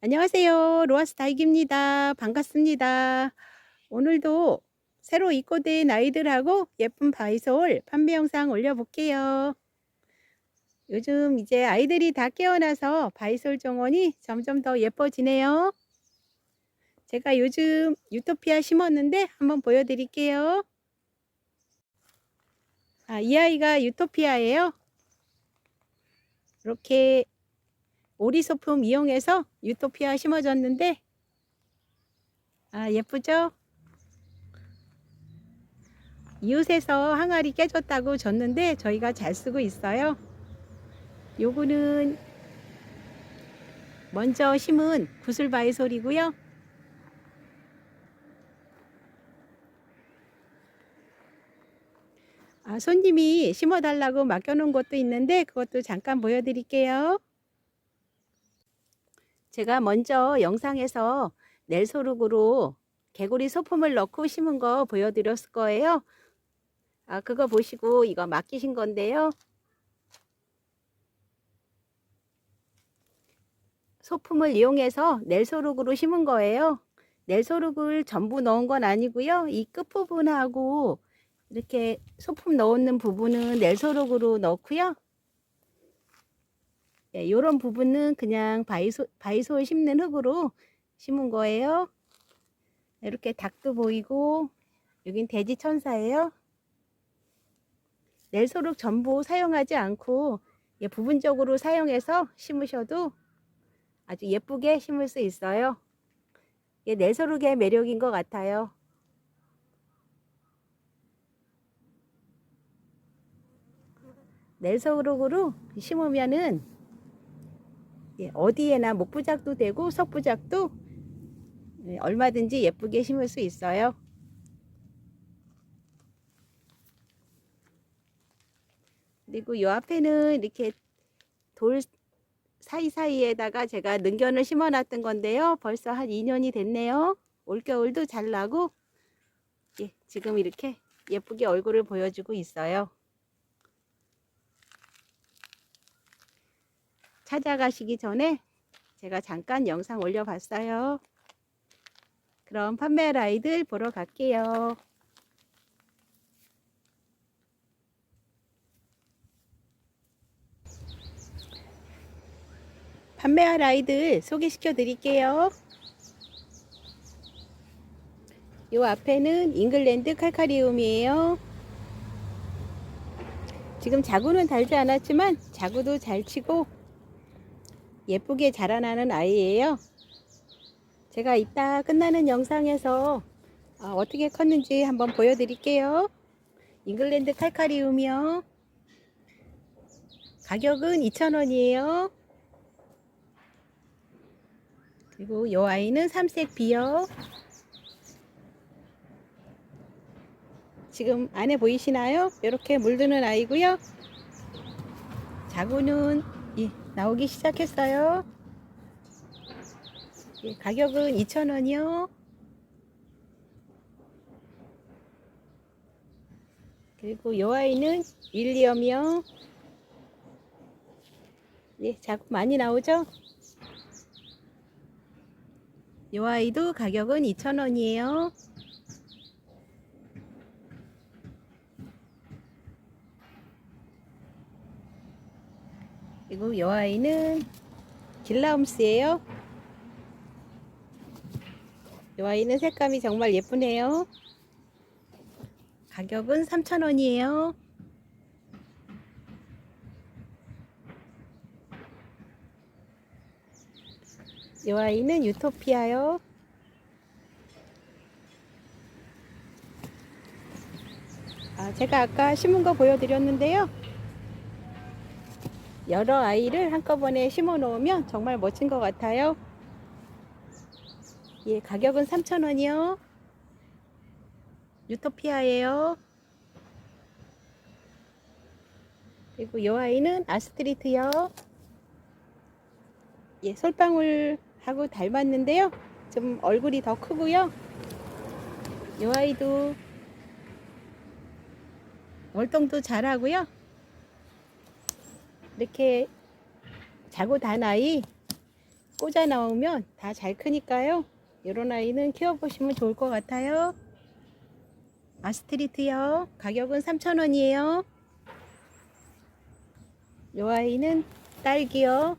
안녕하세요. 로아스 다익입니다. 반갑습니다. 오늘도 새로 입고된 아이들하고 예쁜 바이솔 판매 영상 올려볼게요. 요즘 이제 아이들이 다 깨어나서 바이솔 정원이 점점 더 예뻐지네요. 제가 요즘 유토피아 심었는데 한번 보여드릴게요. 아, 이 아이가 유토피아예요. 이렇게 오리 소품 이용해서 유토피아 심어줬는데 아 예쁘죠? 이웃에서 항아리 깨졌다고 줬는데 저희가 잘 쓰고 있어요. 요거는 먼저 심은 구슬바이솔이고요. 아, 손님이 심어달라고 맡겨놓은 것도 있는데 그것도 잠깐 보여드릴게요. 제가 먼저 영상에서 넬소룩으로 개구리 소품을 넣고 심은 거 보여드렸을 거예요. 아, 그거 보시고 이거 맡기신 건데요. 소품을 이용해서 넬소룩으로 심은 거예요. 넬소룩을 전부 넣은 건 아니고요. 이 끝부분하고 이렇게 소품 넣는 부분은 넬소룩으로 넣고요. 예, 이런 부분은 그냥 바이소, 바이솔 심는 흙으로 심은 거예요. 이렇게 닭도 보이고 여긴 돼지 천사예요. 넬소룩 전부 사용하지 않고 예, 부분적으로 사용해서 심으셔도 아주 예쁘게 심을 수 있어요. 이게 넬소룩의 매력인 것 같아요. 넬소룩으로 심으면은 예, 어디에나 목부작도 되고 석부작도 예, 얼마든지 예쁘게 심을 수 있어요. 그리고 이 앞에는 이렇게 돌 사이사이에다가 제가 능견을 심어 놨던 건데요. 벌써 한 2년이 됐네요. 올겨울도 잘 나고 예, 지금 이렇게 예쁘게 얼굴을 보여주고 있어요. 찾아가시기 전에 제가 잠깐 영상 올려봤어요. 그럼 판매할 아이들 보러 갈게요. 판매할 아이들 소개시켜 드릴게요. 요 앞에는 잉글랜드 칼카리움이에요. 지금 자구는 달지 않았지만 자구도 잘 치고 예쁘게 자라나는 아이예요. 제가 이따 끝나는 영상에서 어, 떻게 컸는지 한번 보여드릴게요. 잉글랜드 칼카리움이요. 가격은 2,000원이에요. 그리고 이 아이는 삼색 비요. 지금 안에 보이시나요? 이렇게 물드는 아이고요. 자구는 예, 나오기 시작했어요. 예, 가격은 2,000원이요. 그리고 이 아이는 윌리엄이요. 예, 자꾸 많이 나오죠? 이 아이도 가격은 2,000원이에요. 그리고 이 아이는 길라움스예요. 이 아이는 색감이 정말 예쁘네요. 가격은 3,000원이에요. 이 아이는 유토피아요. 아, 제가 아까 심은 거 보여드렸는데요. 여러 아이를 한꺼번에 심어 놓으면 정말 멋진 것 같아요. 예, 가격은 3,000원이요. 유토피아예요. 그리고 이 아이는 아스트리트요. 예, 솔방울하고 닮았는데요. 좀 얼굴이 더 크고요. 이 아이도 월동도 잘하고요. 이렇게 자고 단 아이 꽂아 나오면 다 잘 크니까요. 이런 아이는 키워보시면 좋을 것 같아요. 아스트리트요. 가격은 3,000원이에요. 이 아이는 딸기요.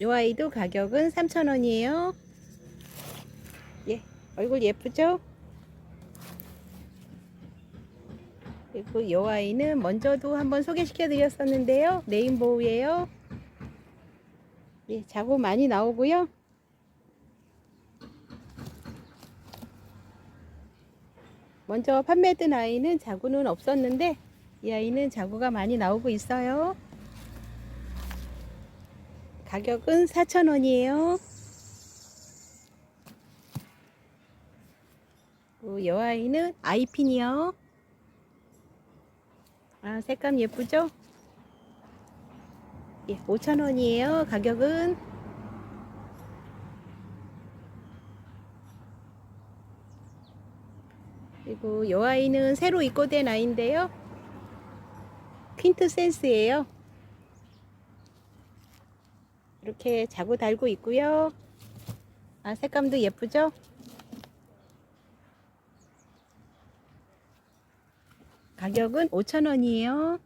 이 아이도 가격은 3,000원이에요. 예, 얼굴 예쁘죠? 그리고 이 아이는 먼저도 한번 소개시켜 드렸었는데요. 레인보우예요. 예, 자고 많이 나오고요. 먼저 판매된 아이는 자구는 없었는데 이 아이는 자구가 많이 나오고 있어요. 가격은 4,000원이에요. 이 아이는 아이핀이요. 아, 색감 예쁘죠? 예, 5,000원이에요. 가격은 그리고 이 아이는 새로 입고된 아이인데요. 퀸트 센스예요. 이렇게 자고 달고 있고요. 아, 색감도 예쁘죠? 가격은 5,000원이에요.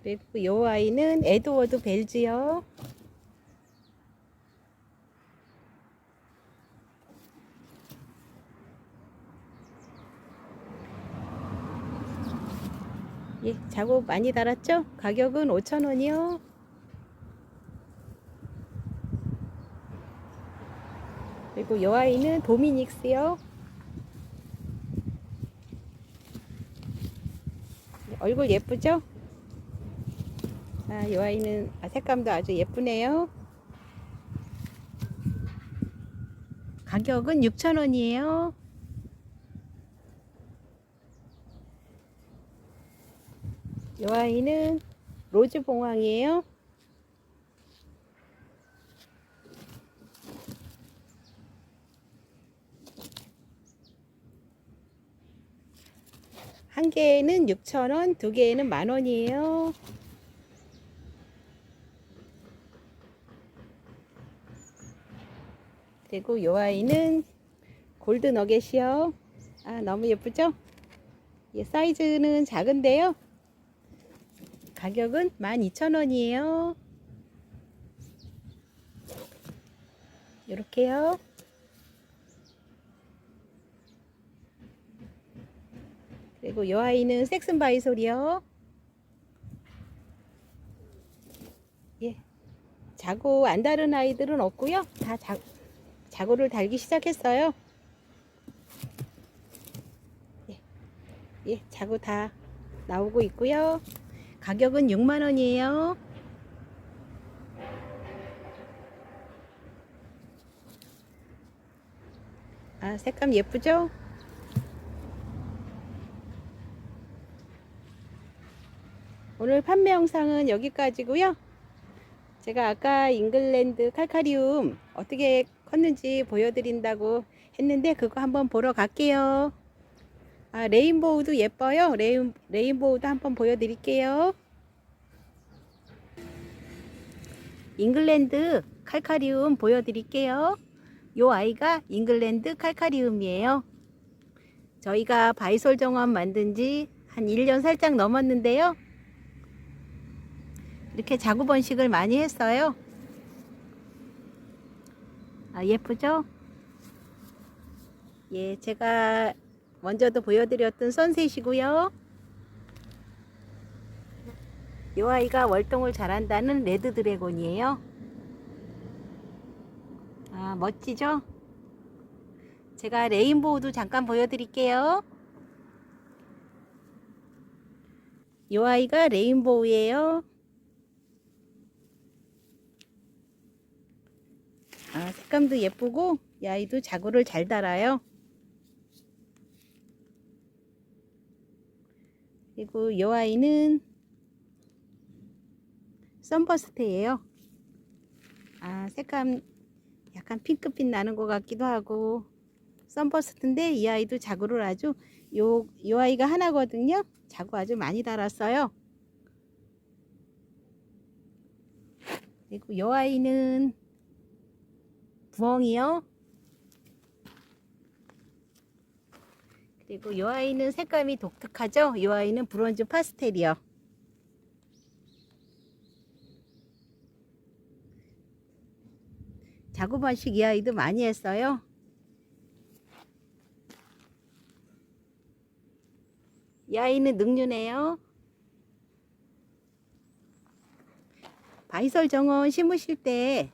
그리고 요 아이는 에드워드 벨즈요. 예, 작업 많이 달았죠? 가격은 5,000원이요. 그리고 요 아이는 도미닉스요. 얼굴 예쁘죠? 아, 이 아이는 아, 색감도 아주 예쁘네요. 가격은 6,000원이에요. 이 아이는 로즈 봉황이에요. 한 개에는 6,000원, 두 개에는 만 원이에요. 그리고 이 아이는 골드 너겟이요. 아, 너무 예쁘죠? 예, 사이즈는 작은데요. 가격은 12,000원이에요. 이렇게요. 그리고 이 아이는 섹슨 바이솔이요. 예. 자고 안 다른 아이들은 없고요. 다 자, 자고를 달기 시작했어요. 예. 예, 자고 다 나오고 있고요. 가격은 6만 원이에요. 아, 색감 예쁘죠? 오늘 판매 영상은 여기까지고요. 제가 아까 잉글랜드 칼카리움 어떻게 컸는지 보여드린다고 했는데 그거 한번 보러 갈게요. 아, 레인보우도 예뻐요. 레인, 레인보우도 한번 보여드릴게요. 잉글랜드 칼카리움 보여드릴게요. 요 아이가 잉글랜드 칼카리움이에요. 저희가 바이솔 정원 만든 지 한 1년 살짝 넘었는데요. 이렇게 자구 번식을 많이 했어요. 아, 예쁘죠? 예, 제가 먼저도 보여드렸던 선셋이고요. 이 아이가 월동을 잘한다는 레드 드래곤이에요. 아, 멋지죠? 제가 레인보우도 잠깐 보여드릴게요. 이 아이가 레인보우예요. 아, 색감도 예쁘고 이 아이도 자구를 잘 달아요. 그리고 이 아이는 썬버스트예요. 아, 색감 약간 핑크빛 나는 것 같기도 하고 썬버스트인데 이 아이도 자구를 아주 요, 요 아이가 하나거든요. 자구 아주 많이 달았어요. 그리고 요 아이는 부엉이요. 그리고 요 아이는 색감이 독특하죠. 요 아이는 브론즈 파스텔이요. 자구 번식 이 아이도 많이 했어요. 이 아이는 능류네요. 바이설 정원 심으실 때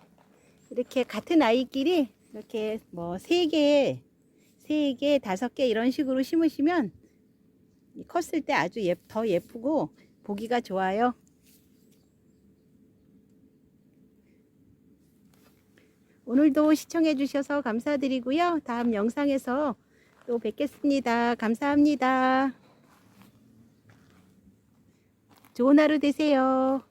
이렇게 같은 아이끼리 이렇게 뭐 세 개, 세 개, 다섯 개 이런 식으로 심으시면 이 컸을 때 아주 예, 더 예쁘고 보기가 좋아요. 오늘도 시청해 주셔서 감사드리고요. 다음 영상에서 또 뵙겠습니다. 감사합니다. 좋은 하루 되세요.